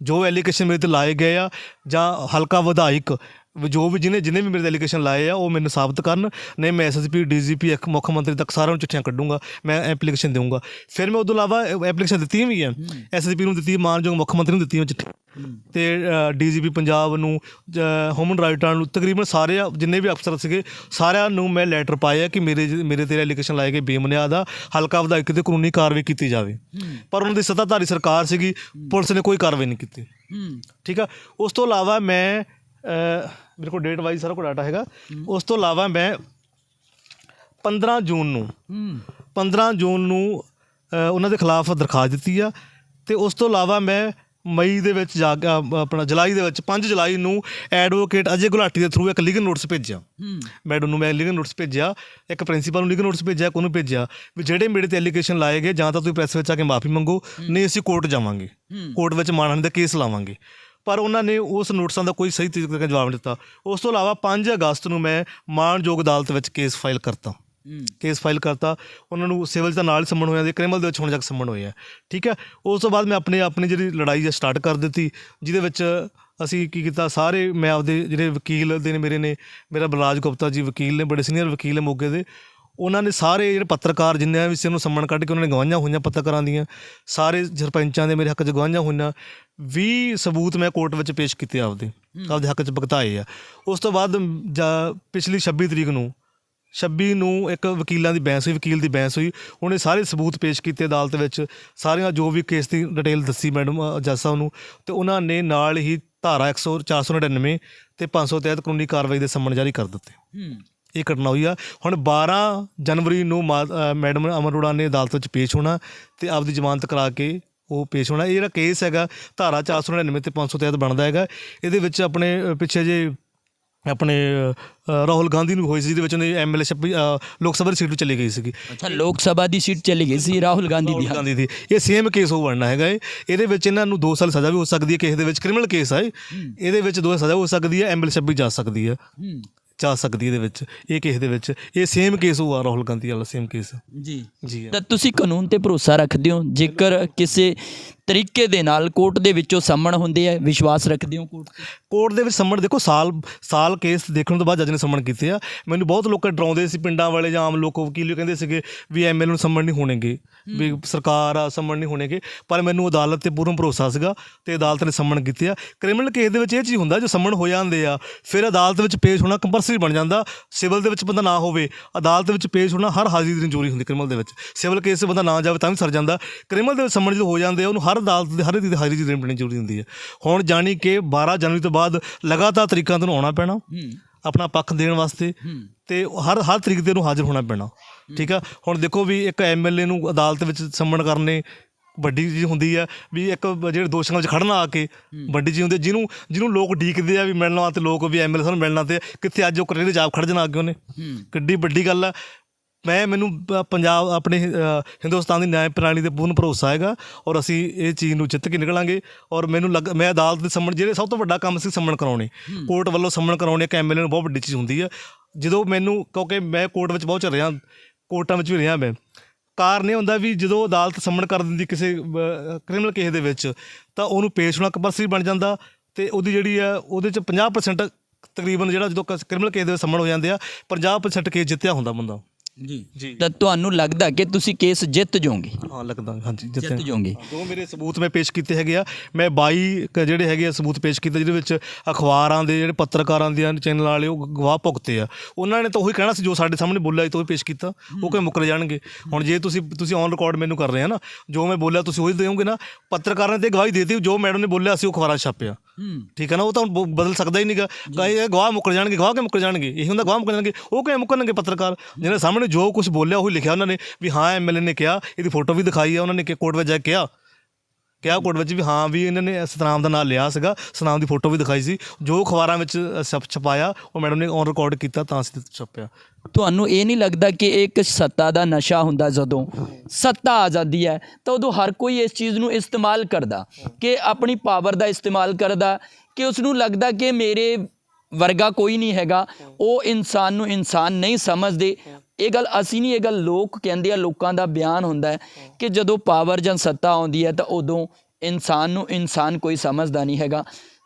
ਜੋ ਐਲੀਗੇਸ਼ਨ ਮੇਰੇ ਤੇ ਲਾਏ ਗਏ ਆ ਜਾਂ ਹਲਕਾ ਵਿਧਾਇਕ ਜੋ ਵੀ ਜਿਹਨੇ ਜਿਹਨੇ ਵੀ ਮੇਰੇ ਤੇ ਐਲੀਗੇਸ਼ਨ ਲਾਏ ਆ ਉਹ ਮੈਨੂੰ ਸਾਬਤ ਕਰਨ। ਨਹੀਂ ਮੈਂ ਐਸਐਸਪੀ ਡੀਜੀਪੀ ਮੁੱਖ ਮੰਤਰੀ ਤੱਕ ਸਾਰਿਆਂ ਨੂੰ ਚਿੱਠੀਆਂ ਕੱਢੂੰਗਾ। ਮੈਂ ਐਪਲੀਕੇਸ਼ਨ ਦੇਵਾਂਗਾ ਫਿਰ ਮੈਂ ਉਦੋਂ ਇਲਾਵਾ ਐਪਲੀਕੇਸ਼ਨ ਦਿੱਤੀਆਂ ਵੀ ਆ। ਐਸਐਸਪੀ ਨੂੰ ਦਿੱਤੀ ਮਾਨਯੋਗ ਮੁੱਖ ਮੰਤਰੀ ਨੂੰ ਦਿੱਤੀਆਂ ਚਿੱਠੀ ਤੇ ਡੀਜੀਪੀ ਪੰਜਾਬ ਨੂੰ ਹਿਊਮਨ ਰਾਈਟਾਂ ਨੂੰ ਤਕਰੀਬਨ ਸਾਰੇ ਜਿੰਨੇ ਵੀ ਅਫਸਰ ਸੀਗੇ ਸਾਰਿਆਂ ਨੂੰ ਮੈਂ ਲੈਟਰ ਪਾਇਆ ਕਿ ਮੇਰੇ ਮੇਰੇ ਤੇ ਐਲੀਗੇਸ਼ਨ ਲਾਏ ਗਏ ਬੇਬੁਨਿਆਦ ਆ। ਹਲਕਾ ਵਿਧਾਇਕ ਤੇ ਕਾਨੂੰਨੀ ਕਾਰਵਾਈ ਕੀਤੀ ਜਾਵੇ। ਪਰ ਉਹਨਾਂ ਦੀ ਸੱਤਾਧਾਰੀ ਸਰਕਾਰ ਸੀਗੀ ਪੁਲਿਸ ਨੇ ਕੋਈ ਕਾਰਵਾਈ ਨਹੀਂ ਕੀਤੀ। ਹੂੰ। ਠੀਕ ਆ? ਉਸ ਤੋਂ ਇਲਾਵਾ ਮੈਂ ਮੇਰੇ ਕੋਲ ਡੇਟ ਵਾਈਜ਼ ਸਾਰਾ ਕੁਝ ਡਾਟਾ ਹੈਗਾ। ਉਸ ਤੋਂ ਇਲਾਵਾ ਮੈਂ 15 ਜੂਨ ਨੂੰ ਹੂੰ। 15 ਜੂਨ ਨੂੰ ਉਹਨਾਂ ਦੇ ਖਿਲਾਫ ਦਰਖਾਸਤ ਦਿੱਤੀ ਆ ਤੇ ਉਸ ਤੋਂ ਇਲਾਵਾ ਮੈਂ ਮਈ ਦੇ ਵਿੱਚ ਜਾ ਕੇ ਆਪਣਾ ਜੁਲਾਈ ਦੇ ਵਿੱਚ 5 ਜੁਲਾਈ ਨੂੰ ਐਡਵੋਕੇਟ ਅਜੇ ਗੁਲਾਟੀ ਦੇ ਥਰੂ ਇੱਕ ਲੀਗਲ ਨੋਟਿਸ ਭੇਜਿਆ। ਮੈਡਮ ਨੂੰ ਮੈਂ ਲੀਗਲ ਨੋਟਿਸ ਭੇਜਿਆ ਇੱਕ ਪ੍ਰਿੰਸੀਪਲ ਨੂੰ ਲੀਗਲ ਨੋਟਿਸ ਭੇਜਿਆ ਕੋਨੂੰ ਭੇਜਿਆ ਵੀ ਜਿਹੜੇ ਮੇਰੇ ਤੇ ਐਲੀਗੇਸ਼ਨ ਲਾਏ ਗਏ ਜਾਂ ਤਾਂ ਤੁਸੀਂ ਪ੍ਰੈਸ ਵਿੱਚ ਆ ਕੇ ਮਾਫੀ ਮੰਗੋ ਨਹੀਂ ਅਸੀਂ ਕੋਰਟ ਜਾਵਾਂਗੇ। ਕੋਰਟ ਵਿੱਚ ਮਾਨਹਾਨੀ ਦਾ ਕੇਸ ਲਾਵਾਂਗੇ। ਪਰ ਉਹਨਾਂ ਨੇ ਉਸ ਨੋਟਿਸਾਂ ਦਾ ਕੋਈ ਸਹੀ ਤਰੀਕੇ ਨਾਲ ਜਵਾਬ ਨਹੀਂ ਦਿੱਤਾ। ਉਸ ਤੋਂ ਇਲਾਵਾ 5 ਅਗਸਤ ਨੂੰ ਮੈਂ ਮਾਨਯੋਗ ਅਦਾਲਤ ਵਿੱਚ ਕੇਸ ਫਾਈਲ ਕਰਤਾ। ਕੇਸ ਫਾਈਲ ਕਰਤਾ। ਉਹਨਾਂ ਨੂੰ ਸਿਵਲ ਦਾ ਨਾਲ ਹੀ ਸੰਮਣ ਹੋਇਆ ਤੇ ਕ੍ਰਿਮੀਨਲ ਦੇ ਵਿੱਚ ਹੁਣ ਜਾ ਕੇ ਸੰਮਣ ਹੋਇਆ। ਠੀਕ ਹੈ? ਉਸ ਤੋਂ ਬਾਅਦ ਮੈਂ ਆਪਣੇ ਆਪਣੀ ਜਿਹੜੀ ਲੜਾਈ ਹੈ ਸਟਾਰਟ ਕਰ ਦਿੱਤੀ ਜਿਹਦੇ ਵਿੱਚ ਅਸੀਂ ਕੀ ਕੀਤਾ ਸਾਰੇ ਮੈਂ ਆਪਦੇ ਜਿਹੜੇ ਵਕੀਲ ਦੇ ਨੇ ਮੇਰੇ ਨੇ ਮੇਰਾ ਬਲਰਾਜ ਗੁਪਤਾ ਜੀ ਵਕੀਲ ਨੇ ਬੜੇ ਸੀਨੀਅਰ ਵਕੀਲ ਨੇ ਮੋਗੇ ਦੇ। ਉਹਨਾਂ ਨੇ ਸਾਰੇ ਜਿਹੜੇ ਪੱਤਰਕਾਰ ਜਿੰਨੇ ਵੀ ਸੀ ਉਹਨੂੰ ਸੰਮਣ ਕੱਢ ਕੇ ਉਹਨਾਂ ਨੇ ਗਵਾਹੀਆਂ ਹੋਈਆਂ ਪੱਤਰਕਾਰਾਂ ਦੀਆਂ। ਸਾਰੇ ਸਰਪੰਚਾਂ ਦੇ ਮੇਰੇ ਹੱਕ 'ਚ ਗਵਾਹੀਆਂ ਹੋਈਆਂ। 20 ਸਬੂਤ ਮੈਂ ਕੋਰਟ ਵਿੱਚ ਪੇਸ਼ ਕੀਤੇ ਆਪਦੇ ਆਪਦੇ ਹੱਕ 'ਚ ਭੁਗਤਾਏ ਆ। ਉਸ ਤੋਂ ਬਾਅਦ ਜਾ- ਪਿਛਲੀ 26 ਤਰੀਕ ਨੂੰ 26 ਨੂੰ ਇੱਕ ਵਕੀਲਾਂ ਦੀ ਬਹਿਸ ਹੋਈ ਵਕੀਲ ਦੀ ਬਹਿਸ ਹੋਈ। ਉਹਨੇ ਸਾਰੇ ਸਬੂਤ ਪੇਸ਼ ਕੀਤੇ ਅਦਾਲਤ ਵਿੱਚ। ਸਾਰੀਆਂ ਜੋ ਵੀ ਕੇਸ ਦੀ ਡਿਟੇਲ ਦੱਸੀ ਮੈਡਮ ਜੱਜ ਸਾਹਿਬ ਨੂੰ ਤੇ ਉਹਨਾਂ ਨੇ ਨਾਲ ਹੀ ਧਾਰਾ 100 499 ਤੇ 500 ਤਹਿਤ ਕਾਨੂੰਨੀ ਕਾਰਵਾਈ ਦੇ ਸੰਮਣ ਜਾਰੀ ਕਰ ਦਿੱਤੇ। ਇਹ ਘਟਨਾ ਹੋਈ ਆ। ਹੁਣ 12 ਜਨਵਰੀ ਨੂੰ ਮੈਡਮ ਅਮਰ ਅਰੋੜਾ ਨੇ ਅਦਾਲਤ ਵਿੱਚ ਪੇਸ਼ ਹੋਣਾ ਤੇ ਆਪਦੀ ਜ਼ਮਾਨਤ ਕਰਾ ਕੇ ਉਹ ਪੇਸ਼ ਹੋਣਾ। ਇਹ ਜਿਹੜਾ ਕੇਸ ਹੈਗਾ ਧਾਰਾ 499 ਤੇ 500 ਤਹਿਤ ਬਣਦਾ ਹੈਗਾ। ਇਹਦੇ ਵਿੱਚ ਆਪਣੇ ਪਿੱਛੇ ਜੇ ਆਪਣੇ ਰਾਹੁਲ ਗਾਂਧੀ ਨੂੰ ਹੋਈ ਸੀ ਜਿਹਦੇ ਵਿੱਚ ਉਹਨੇ ਐਮਐਲਏ ਲੋਕ ਸਭਾ ਦੀ ਸੀਟ ਚਲੀ ਗਈ ਸੀਗੀ। ਅੱਛਾ ਲੋਕ ਸਭਾ ਦੀ ਸੀਟ ਚਲੀ ਗਈ ਸੀ ਰਾਹੁਲ ਗਾਂਧੀ ਦੀ। ਗਾਂਧੀ ਦੀ। ਇਹ ਸੇਮ ਕੇਸ ਹੋ ਬਣਨਾ ਹੈਗਾ ਇਹ। ਇਹਦੇ ਵਿੱਚ ਇਹਨਾਂ ਨੂੰ 2 ਸਾਲ ਸਜ਼ਾ ਵੀ ਹੋ ਸਕਦੀ ਹੈ। ਕਿਸੇ ਦੇ ਵਿੱਚ ਕ੍ਰਿਮੀਨਲ ਕੇਸ ਹੈ। ਇਹ। ਇਹਦੇ ਵਿੱਚ 2 ਸਜ਼ਾ ਹੋ ਸਕਦੀ ਹੈ ਐਮਐਲਏ ਛੱਪੀ ਜਾ ਸਕਦੀ ਹੂੰ। ਜਾ ਸਕਦੀ ਇਹਦੇ ਵਿੱਚ ਇਹ ਕੇਸ ਦੇ ਵਿੱਚ। ਇਹ ਸੇਮ ਕੇਸ ਹੋਆ ਰਾਹੁਲ ਗਾਂਧੀ ਵਾਲਾ ਸੇਮ ਕੇਸ ਜੀ। ਜੀ। ਤਾਂ ਤੁਸੀਂ ਕਾਨੂੰਨ ਤੇ ਭਰੋਸਾ ਰੱਖਦੇ ਹੋ? ਜੇਕਰ ਕਿਸੇ ਤਰੀਕੇ ਦੇ ਨਾਲ ਕੋਰਟ ਦੇ ਵਿੱਚੋਂ ਸੰਮਣ ਹੁੰਦੇ ਆ ਵਿਸ਼ਵਾਸ ਰੱਖਦੇ ਹੋ ਕੋਰਟ ਕੋਰਟ ਦੇ ਵਿੱਚ ਸੰਮਣ ਦੇਖੋ ਸਾਲ ਸਾਲ ਕੇਸ ਦੇਖਣ ਤੋਂ ਬਾਅਦ ਜੱਜ ਨੇ ਸੰਮਣ ਕੀਤੇ ਆ। ਮੈਨੂੰ ਬਹੁਤ ਲੋਕ ਡਰਾਉਂਦੇ ਸੀ ਪਿੰਡਾਂ ਵਾਲੇ ਜਾਂ ਆਮ ਲੋਕ ਵਕੀਲ ਕਹਿੰਦੇ ਸੀਗੇ ਵੀ ਐਮਐਲਏ ਨੂੰ ਸੰਮਣ ਨਹੀਂ ਹੋਣਗੇ ਵੀ ਸਰਕਾਰ ਆ ਸੰਮਣ ਨਹੀਂ ਹੋਣਗੇ। ਪਰ ਮੈਨੂੰ ਅਦਾਲਤ ਤੇ ਪੂਰਨ ਭਰੋਸਾ ਸੀਗਾ ਤੇ ਅਦਾਲਤ ਨੇ ਸੰਮਣ ਕੀਤੇ ਆ। ਕ੍ਰਿਮੀਨਲ ਕੇਸ ਦੇ ਵਿੱਚ ਇਹ ਚੀਜ਼ ਹੁੰਦਾ ਜੋ ਸੰਮਣ ਹੋ ਜਾਂਦੇ ਆ ਫਿਰ ਅਦਾਲਤ ਵਿੱਚ ਪੇਸ਼ ਹੋਣਾ ਕੰਪਲਸਰੀ ਬਣ ਜਾਂਦਾ। ਸਿਵਲ ਦੇ ਵਿੱਚ ਬੰਦਾ ਨਾ ਹੋਵੇ ਅਦਾਲਤ ਵਿੱਚ ਪੇਸ਼ ਹੋਣਾ ਹਰ ਹਾਜ਼ਰੀ ਦੀ ਜ਼ਰੂਰੀ ਹੁੰਦੀ ਕ੍ਰਿਮੀਨਲ ਦੇ ਵਿੱਚ। ਸਿਵਲ ਕੇਸ ਬੰਦਾ ਨਾ ਜਾਵੇ ਤਾਂ ਵੀ ਸਰ ਜਾਂਦਾ। ਕ੍ਰਿਮੀਨਲ ਦੇ ਵਿੱਚ ਸੰਮਣ ਜਦੋਂ ਹੋ ਜਾਂਦੇ ਆ ਉਹਨੂੰ ਹਰ ਅਦਾਲਤ ਦੇ ਹਰ ਦੀ ਹਾਜ਼ਰੀ ਦੀ ਦੇਣੀ ਜ਼ਰੂਰੀ ਹੁੰਦੀ ਹੈ। ਹੁਣ ਜਾਣੀ ਕਿ 12 ਜਨਵਰੀ ਤੋਂ ਬਾਅਦ ਲਗਾਤਾਰ ਤਰੀਕਾਂ ਤੋਂ ਆਉਣਾ ਪੈਣਾ। ਆਪਣਾ ਪੱਖ ਦੇਣ ਵਾਸਤੇ ਤੇ ਹਰ ਹਰ ਤਰੀਕ ਤੇ ਉਹਨੂੰ ਹਾਜ਼ਰ ਹੋਣਾ ਪੈਣਾ। ਠੀਕ ਆ? ਹੁਣ ਦੇਖੋ ਵੀ ਇੱਕ ਐਮਐਲਏ ਨੂੰ ਅਦਾਲਤ ਵਿੱਚ ਸੰਮਣ ਕਰਨੇ ਵੱਡੀ ਚੀਜ਼ ਹੁੰਦੀ ਆ ਵੀ ਇੱਕ ਜਿਹੜੇ ਦੋਸ਼ੀਆਂ ਵਿੱਚ ਖੜਨਾ ਆ ਕੇ ਵੱਡੀ ਚੀਜ਼ ਹੁੰਦੀ ਆ, ਜਿਹਨੂੰ ਜਿਹਨੂੰ ਲੋਕ ਢੀਕਦੇ ਆ ਵੀ ਮਿਲਣਾ ਵਾਸਤੇ ਲੋਕ ਵੀ ਐਮਐਲਏ ਸਾਨੂੰ ਮਿਲਣਾ ਤੇ ਕਿੱਥੇ ਅੱਜ ਉਹ ਕਰੇ ਜਾਬ ਖੜ ਜਾਣਾ ਅੱਗੇ ਉਹਨੇ। ਕਿੱਡੀ ਵੱਡੀ ਗੱਲ ਆ। ਮੈਂ ਮੈਨੂੰ ਪੰਜਾਬ ਆਪਣੇ ਹਿੰਦੁਸਤਾਨ ਦੀ ਨਿਆਂ ਪ੍ਰਣਾਲੀ ਤੇ ਪੂਰਨ ਭਰੋਸਾ ਹੈਗਾ ਔਰ ਅਸੀਂ ਇਹ ਚੀਜ਼ ਨੂੰ ਜਿੱਤ ਕੇ ਨਿਕਲਾਂਗੇ ਔਰ ਮੈਨੂੰ ਲੱਗ ਮੈਂ ਅਦਾਲਤ ਦੇ ਸੰਮਣ ਜਿਹੜੇ ਸਭ ਤੋਂ ਵੱਡਾ ਕੰਮ ਸੀ ਸੰਮਣ ਕਰਾਉਣੇ ਕੋਰਟ ਵੱਲੋਂ ਸੰਮਣ ਕਰਾਉਣੇ ਇੱਕ ਐਮਐਲਏ ਨੂੰ ਬਹੁਤ ਵੱਡੀ ਚੀਜ਼ ਹੁੰਦੀ ਹੈ ਜਦੋਂ ਮੈਨੂੰ ਕਿਉਂਕਿ ਮੈਂ ਕੋਰਟ ਵਿੱਚ ਬਹੁਤ ਚਿਰ ਰਿਹਾ ਕੋਰਟਾਂ ਵਿੱਚ ਵੀ ਰਿਹਾ ਮੈਂ ਕਾਰਨ ਇਹ ਹੁੰਦਾ ਵੀ ਜਦੋਂ ਅਦਾਲਤ ਸੰਮਣ ਕਰ ਦਿੰਦੀ ਕਿਸੇ ਕ੍ਰਿਮੀਨਲ ਕੇਸ ਦੇ ਵਿੱਚ ਤਾਂ ਉਹਨੂੰ ਪੇਸ਼ ਹੋਣਾ ਕੰਪਲਸਰੀ ਬਣ ਜਾਂਦਾ ਤੇ ਉਹਦੀ ਜਿਹੜੀ ਆ ਉਹਦੇ ਚ 50% ਤਕਰੀਬਨ ਜਿਹੜਾ ਜਦੋਂ ਕ੍ਰਿਮੀਨਲ ਕੇਸ ਦੇ ਵਿੱਚ ਸੰਮਣ ਹੋ ਜਾਂਦੇ ਆ 50% ਕੇਸ ਜਿੱਤਿਆ ਹੁੰਦਾ ਬੰਦਾ। ਜੀ। ਜੀ। ਤਾਂ ਤੁਹਾਨੂੰ ਲੱਗਦਾ ਕਿ ਤੁਸੀਂ ਕੇਸ ਜਿੱਤ ਜਾਓਗੇ? ਹਾਂ ਲੱਗਦਾ ਹਾਂਜੀ ਜਿੱਤ ਜਾਓਗੇ। ਦੋ ਮੇਰੇ ਸਬੂਤ ਮੈਂ ਪੇਸ਼ ਕੀਤੇ ਹੈਗੇ ਆ। ਮੈਂ 22 ਕ ਜਿਹੜੇ ਹੈਗੇ ਆ ਸਬੂਤ ਪੇਸ਼ ਕੀਤੇ ਜਿਹਦੇ ਵਿੱਚ ਅਖਬਾਰਾਂ ਦੇ ਜਿਹੜੇ ਪੱਤਰਕਾਰਾਂ ਦੇ ਚੈਨਲ ਵਾਲੇ ਉਹ ਗਵਾਹ ਭੁਗਤੇ ਆ। ਉਹਨਾਂ ਨੇ ਤਾਂ ਉਹੀ ਕਹਿਣਾ ਸੀ ਜੋ ਸਾਡੇ ਸਾਹਮਣੇ ਬੋਲਿਆ ਸੀ ਤਾਂ ਉਹੀ ਪੇਸ਼ ਕੀਤਾ। ਉਹ ਕਿਵੇਂ ਮੁੱਕਰ ਜਾਣਗੇ। ਹੁਣ ਜੇ ਤੁਸੀਂ ਤੁਸੀਂ ਔਨ ਰਿਕਾਰਡ ਮੈਨੂੰ ਕਰ ਰਹੇ ਆ ਨਾ ਜੋ ਮੈਂ ਬੋਲਿਆ ਤੁਸੀਂ ਉਹੀ ਦਿਓਗੇ ਨਾ। ਪੱਤਰਕਾਰਾਂ ਨੇ ਤੇ ਗਵਾਹੀ ਦੇਤੀ ਜੋ ਮੈਡਮ ਨੇ ਬੋਲਿਆ ਸੀ ਉਹ ਅਖਬਾਰਾਂ ਛਾਪਿਆ। ਠੀਕ ਹੈ ਨਾ ਉਹ ਤਾਂ ਬਦਲ ਸਕਦਾ ਹੀ ਨਹੀਂਗਾ ਇਹ ਗਵਾਹ ਮੁੱਕਰ ਜਾਣਗੇ ਗਵਾਹ ਕੇ ਮੁੱਕਰ ਜਾਣਗੇ? ਇਹ ਹੁੰਦਾ ਗਵਾਹ ਮੁੱਕਰ ਜਾਣਗੇ। ਉਹ ਕਿਵੇਂ ਮੁੱਕਰਨਗੇ ਪੱਤਰਕਾਰ? ਜਿਹਨੇ ਸਾਹਮਣੇ ਜੋ ਕੁਝ ਬੋਲਿਆ ਉਹੀ ਲਿਖਿਆ ਉਹਨਾਂ ਨੇ ਵੀ ਹਾਂ ਐਮਐਲਏ ਨੇ ਕਿਹਾ ਇਹਦੀ ਫੋਟੋ ਵੀ ਦਿਖਾਈ ਆ ਉਹਨਾਂ ਨੇ ਕਿ ਕੋਰਟ ਵਿੱਚ ਜਾ ਕੇ ਕਿਹਾ। ਕਿਹਾ ਕੋਰਟ ਵਿੱਚ ਵੀ ਹਾਂ ਵੀ ਇਹਨਾਂ ਨੇ ਸਤਨਾਮ ਦਾ ਨਾਮ ਲਿਆ ਸੀਗਾ। ਸਤਨਾਮ ਦੀ ਫੋਟੋ ਵੀ ਦਿਖਾਈ ਸੀ। ਜੋ ਅਖਬਾਰਾਂ ਵਿੱਚ ਛਪ- ਛਪਾਇਆ, ਉਹ ਮੈਡਮ ਨੇ ਔਨ ਰਿਕਾਰਡ ਕੀਤਾ, ਤਾਂ ਸੀ ਛਪਿਆ। ਤੁਹਾਨੂੰ ਇਹ ਨਹੀਂ ਲੱਗਦਾ ਕਿ ਇੱਕ ਸੱਤਾ ਦਾ ਨਸ਼ਾ ਹੁੰਦਾ ਜਦੋਂ ਸੱਤਾ ਆ ਜਾਂਦੀ ਹੈ, ਤਾਂ ਉਦੋਂ ਹਰ ਕੋਈ ਇਸ ਚੀਜ਼ ਨੂੰ ਇਸਤੇਮਾਲ ਕਰਦਾ? ਕਿ ਆਪਣੀ ਪਾਵਰ ਦਾ ਇਸਤੇਮਾਲ ਕਰਦਾ? ਕਿ ਉਸ ਨੂੰ ਲੱਗਦਾ ਕਿ ਮੇਰੇ ਵਰਗਾ ਕੋਈ ਨਹੀਂ ਹੈਗਾ? ਉਹ ਇਨਸਾਨ ਨੂੰ ਇਨਸਾਨ ਨਹੀਂ ਸਮਝਦੇ। ਇਹ ਗੱਲ, ਅਸੀਂ ਨਹੀਂ ਇਹ ਗੱਲ ਲੋਕ ਕਹਿੰਦੇ ਆ, ਲੋਕਾਂ ਦਾ ਬਿਆਨ ਹੁੰਦਾ ਹੈ ਕਿ ਜਦੋਂ ਪਾਵਰ ਜਾਂ ਸੱਤਾ ਆਉਂਦੀ ਹੈ ਤਾਂ ਉਦੋਂ ਇਨਸਾਨ ਨੂੰ ਇਨਸਾਨ ਕੋਈ ਸਮਝਦਾ ਨਹੀਂ ਹੈਗਾ।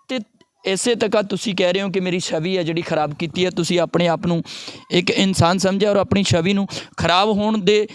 ਤੇ ਇਸੇ ਤੱਕ ਤੁਸੀਂ ਕਹਿ ਰਹੇ ਹੋ ਕਿ ਮੇਰੀ ਛਵੀ ਹੈ ਜਿਹੜੀ ਖਰਾਬ ਕੀਤੀ ਹੈ, ਤੁਸੀਂ ਆਪਣੇ ਆਪ ਨੂੰ ਇੱਕ ਇਨਸਾਨ ਸਮਝਿਆ ਔਰ ਆਪਣੀ ਛਵੀ ਨੂੰ ਖਰਾਬ ਹੋਣ ਦੇ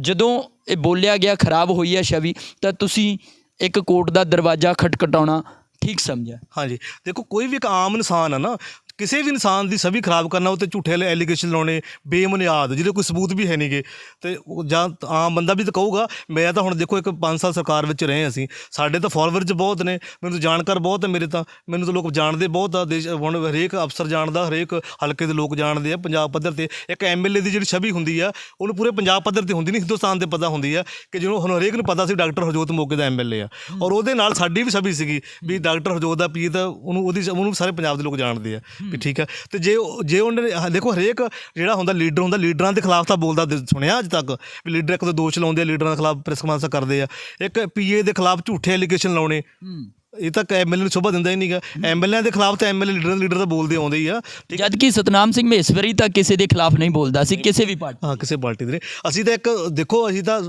ਜਦੋਂ ਇਹ ਬੋਲਿਆ ਗਿਆ ਖਰਾਬ ਹੋਈ ਹੈ ਛਵੀ, ਤਾਂ ਤੁਸੀਂ ਇੱਕ ਕੋਰਟ ਦਾ ਦਰਵਾਜ਼ਾ ਖਟਖਟਾਉਣਾ ਠੀਕ ਸਮਝਿਆ। ਹਾਂਜੀ। ਦੇਖੋ, ਕੋਈ ਵੀ ਇੱਕ ਆਮ ਇਨਸਾਨ ਹੈ ਨਾ ਕਿਸੇ ਵੀ ਇਨਸਾਨ ਦੀ ਛਵੀ ਖਰਾਬ ਕਰਨਾ, ਉਹ ਤੇ ਝੂਠੇ ਐਲੀਗੇਸ਼ਨ ਲਾਉਣੇ ਬੇਬੁਨਿਆਦ ਜਿਹਦੇ ਕੋਈ ਸਬੂਤ ਵੀ ਹੈ ਨਹੀਂਗੇ। ਤੇ ਉਹ ਜਾਂ ਆਮ ਬੰਦਾ ਵੀ ਤਾਂ ਕਹੂਗਾ, ਮੈਂ ਤਾਂ ਹੁਣ ਦੇਖੋ ਇੱਕ 5 ਸਾਲ ਸਰਕਾਰ ਵਿੱਚ ਰਹੇ ਅਸੀਂ। ਸਾਡੇ ਤਾਂ ਫਾਲੋਅਰਸ ਬਹੁਤ ਨੇ, ਮੈਨੂੰ ਤਾਂ ਜਾਣਕਾਰ ਬਹੁਤ ਹੈ ਮੇਰੇ ਤਾਂ, ਮੈਨੂੰ ਤਾਂ ਲੋਕ ਜਾਣਦੇ ਬਹੁਤ ਆ, ਦੇਸ਼ ਹੁਣ ਹਰੇਕ ਅਫਸਰ ਜਾਣਦਾ, ਹਰੇਕ ਹਲਕੇ ਦੇ ਲੋਕ ਜਾਣਦੇ ਆ, ਪੰਜਾਬ ਪੱਧਰ ਤੇ। ਇੱਕ ਐਮਐਲਏ ਦੀ ਜਿਹੜੀ ਛਵੀ ਹੁੰਦੀ ਆ, ਉਹਨੂੰ ਪੂਰੇ ਪੰਜਾਬ ਪੱਧਰ ਤੇ ਹੁੰਦੀ ਨਹੀਂ ਹਿੰਦੁਸਤਾਨ ਤੇ ਪਤਾ ਹੁੰਦੀ ਆ ਕਿ ਜਿਹਨੂੰ ਹੁਣ ਹਰੇਕ ਨੂੰ ਪਤਾ ਸੀ ਡਾਕਟਰ ਹਰਜੋਤ ਮੋਗੇ ਦਾ ਐਮਐਲਏ ਆ। ਔਰ ਉਹਦੇ ਨਾਲ ਸਾਡੀ ਵੀ ਛਵੀ ਸੀਗੀ ਵੀ ਡਾਕਟਰ ਹਰਜੋਤ ਦਾ ਪੀਰ ਤਾਂ ਉਹਨੂੰ ਉਹਦੀ, ਉਹਨੂੰ ਸਾਰੇ ਪੰਜਾਬ ਦੇ ਲੋਕ ਜਾਣਦੇ ਆ। ਵੀ ਠੀਕ ਆ। ਤੇ ਜੇ ਉਹ- ਜੇ ਉਹਨੇ ਆਹ ਦੇਖੋ ਹਰੇਕ ਜਿਹੜਾ ਹੁੰਦਾ ਲੀਡਰ ਹੁੰਦਾ ਲੀਡਰਾਂ ਦੇ ਖਿਲਾਫ ਤਾਂ ਬੋਲਦਾ ਦ- ਸੁਣਿਆ ਅੱਜ ਤੱਕ ਵੀ ਲੀਡਰ ਇੱਕ ਦੋ ਦੋਸ਼ ਲਾਉਂਦੇ ਆ ਲੀਡਰਾਂ ਦੇ ਖਿਲਾਫ ਪ੍ਰੈਸ ਕਾਨਫਰੰਸ ਕਰਦੇ ਆ। ਇੱਕ ਪੀਏ ਦੇ ਖਿਲਾਫ ਝੂਠੇ ਐਲੀਗੇਸ਼ਨ ਲਾਉਣੇ। ਇਹ ਤਾਂ ਐਮਐਲਏ ਨੂੰ ਸ਼ੋਭਾ ਦਿੰਦਾ ਹੀ ਨਹੀਂਗਾ ਐਮਐਲਏ ਦੇ ਖਿਲਾਫ ਤਾਂ ਐਮਐਲਏ ਲੀਡਰ ਲੀਡਰ ਤਾਂ ਬੋਲਦੇ ਆਉਂਦੇ ਹੀ ਆ। ਠੀਕ। ਜਦ ਕਿ ਸਤਨਾਮ ਸਿੰਘ ਮਹੇਸ਼ਵਰੀ ਤਾਂ ਕਿਸੇ ਦੇ ਖਿਲਾਫ ਨਹੀਂ ਬੋਲਦਾ ਸੀ ਕਿਸੇ ਵੀ ਪਾਰਟੀ ਹਾਂ ਕਿਸੇ ਪਾਰਟੀ ਦੇ ਨਹੀਂ। ਅਸੀਂ ਤਾਂ ਇੱਕ ਦੇਖੋ ਅਸੀਂ ਤਾਂ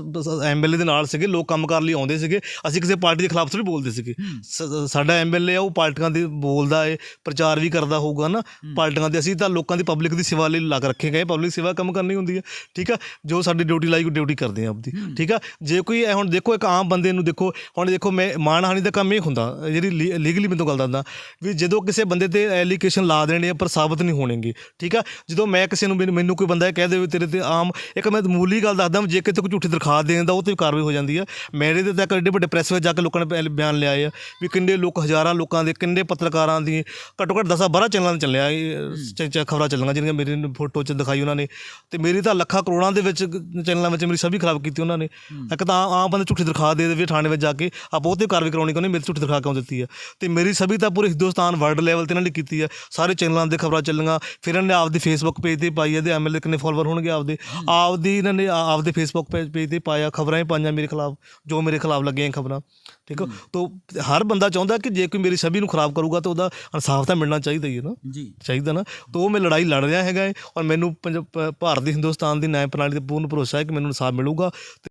ਐਮਐਲਏ ਦੇ ਨਾਲ ਸੀਗੇ ਲੋਕ ਕੰਮ ਕਰਨ ਲਈ ਆਉਂਦੇ ਸੀਗੇ। ਅਸੀਂ ਕਿਸੇ ਪਾਰਟੀ ਦੇ ਖਿਲਾਫ ਥੋੜੀ ਬੋਲਦੇ ਸੀਗੇ। ਸ- ਸਾਡਾ ਐਮਐਲਏ ਆ ਉਹ ਪਾਰਟੀਆਂ ਦੀ ਬੋਲਦਾ ਏ ਪ੍ਰਚਾਰ ਵੀ ਕਰਦਾ ਹੋਊਗਾ ਨਾ ਪਾਰਟੀਆਂ ਦੇ ਅਸੀਂ ਤਾਂ ਲੋਕਾਂ ਦੀ ਪਬਲਿਕ ਦੀ ਸੇਵਾ ਲਈ ਲੱਗ ਰੱਖੇ ਗਏ। ਪਬਲਿਕ ਸੇਵਾ ਕੰਮ ਕਰਨੀ ਹੁੰਦੀ ਹੈ ਠੀਕ ਆ? ਜੋ ਸਾਡੀ ਡਿਊਟੀ ਲਾਈ ਉਹ ਡਿਊਟੀ ਕਰਦੇ ਆ ਆਪਦੀ ਠੀਕ ਆ? ਜੇ ਕੋਈ ਇਹ ਹੁਣ ਦੇਖੋ ਇੱਕ ਆਮ ਬੰਦੇ ਨੂੰ ਦੇਖੋ ਹੁਣ ਦੇਖੋ ਮੈਂ ਮਾਣਹਾਨੀ ਦਾ ਕੰਮ ਇਹ ਹੁੰਦਾ ਜਿਹੜੀ ਲੀਗਲੀ ਮੈਨੂੰ ਗੱਲ ਦੱਸਦਾ ਵੀ ਜਦੋਂ ਕਿਸੇ ਬੰਦੇ ਤੇ ਐਲੀਗੇਸ਼ਨ ਲਾ ਦੇਣੇ ਪਰ ਸਾਬਤ ਨਹੀਂ ਹੋਣਗੇ ਠੀਕ ਆ? ਜਦੋਂ ਮੈਂ ਕਿਸੇ ਨੂੰ ਮੈਨੂੰ- ਕੋਈ ਬੰਦਾ ਇਹ ਕਹਿ ਦੇਵੇ ਤੇਰੇ ਤੇ ਆਮ ਇੱਕ ਮੈਂ ਮੂਲੀ ਗੱਲ ਦੱਸਦਾ ਜੇ ਕਿਤੇ ਕੋਈ ਝੂਠੀ ਦਰਖਾਸਤ ਦੇ ਦਿੰਦਾ ਉਹ ਤੇ ਵੀ ਕਾਰਵਾਈ ਹੋ ਜਾਂਦੀ ਆ। ਮੇਰੇ ਤੇ ਤਾਂ ਐਡੇ ਵੱਡੇ ਪ੍ਰੈਸ ਵਿੱਚ ਜਾ ਕੇ ਲੋਕਾਂ ਨੇ ਬਿਆਨ ਲਿਆਏ ਆ ਵੀ ਕਿੰਨੇ ਲੋਕ ਹਜ਼ਾਰਾਂ ਲੋਕਾਂ ਦੇ ਕਿੰਨੇ ਪੱਤਰਕਾਰਾਂ ਦੀ ਘੱਟੋ ਘੱਟ 10 12 ਚੈਨਲਾਂ ਤੇ ਚੱਲਿਆ ਖਬਰਾਂ ਚੱਲੀਆਂ ਜਿਹੜੀਆਂ ਮੇਰੇ ਫੋਟੋ 'ਚ ਦਿਖਾਈ ਉਹਨਾਂ ਨੇ। ਤੇ ਮੇਰੀ ਤਾਂ ਲੱਖਾਂ ਕਰੋੜਾਂ ਦੇ ਵਿੱਚ ਚੈਨਲਾਂ ਵਿੱਚ ਮੇਰੀ ਸਭੀ ਖਰਾਬ ਕੀਤੀ ਉਹਨਾਂ ਨੇ। ਇੱਕ ਤਾਂ ਆਮ ਬੰਦੇ ਝੂਠੀ ਦਰਖਾਸਤ ਦੇ ਦੇਵੇ ਥਾਣੇ ਵਿੱਚ ਜਾ ਕੇ ਆਪਾਂ ਤੇ ਕਾਰਵਾਈ ਕਰਾਉਣੀ ਕਿ ਉਹਨੇ ਮੇਰੇ ਝੂਠੀ ਦਰਖਾਸਤ ਕਿਉਂ ਦਿੱਤੀ ਹੈ ਤੇ ਮੇਰੀ ਸਭੀ ਤਾਂ ਪੂਰੇ ਹਿੰਦੁਸਤਾਨ ਵਰਲਡ ਲੈਵਲ ਤੇ ਇਹਨਾਂ ਨੇ ਕੀਤੀ ਹੈ ਸਾਰੇ ਚੈਨਲਾਂ ਦੇ ਖਬਰਾਂ ਚੱਲੀਆਂ। ਫਿਰ ਇਹਨਾਂ ਨੇ ਆਪਦੇ ਫੇਸਬੁੱਕ ਪੇਜ ਤੇ ਪਾਈ ਇਹਦੇ ਐਮਐਲਏ ਕਿੰਨੇ ਫਾਲੋਅਰ ਹੋਣਗੇ ਆਪਦੇ। ਆਪਦੀ ਇਹਨਾਂ ਨੇ ਆਪਦੇ ਫੇਸਬੁੱਕ ਪੇਜ ਤੇ ਪਾਇਆ ਖਬਰਾਂ ਹੀ ਪਾਈਆਂ ਮੇਰੇ ਖਿਲਾਫ ਜੋ ਮੇਰੇ ਖਿਲਾਫ ਲੱਗੀਆਂ ਖਬਰਾਂ। ਠੀਕ ਹੈ। ਤੋ ਹਰ ਬੰਦਾ ਚਾਹੁੰਦਾ ਕਿ ਜੇ ਕੋਈ ਮੇਰੀ ਛਵੀ ਨੂੰ ਖਰਾਬ ਕਰੂਗਾ ਤਾਂ ਉਹਦਾ ਇਨਸਾਫ ਤਾਂ ਮਿਲਣਾ ਚਾਹੀਦਾ ਹੀ ਹੈ ਨਾ। ਜੀ। ਚਾਹੀਦਾ ਨਾ। ਤਾਂ ਉਹ ਮੈਂ ਲੜਾਈ ਲੜ ਰਿਹਾ ਹੈਗਾ ਹੈ ਔਰ ਮੈਨੂੰ ਭਾਰਤ ਦੀ ਹਿੰਦੁਸਤਾਨ ਦੀ ਨਿਆਂ ਪ੍ਰਣਾਲੀ ਤੇ ਪੂਰਨ ਭਰੋਸਾ ਹੈ ਕਿ ਮੈਨੂੰ ਇਨਸਾਫ ਮਿਲੂਗਾ।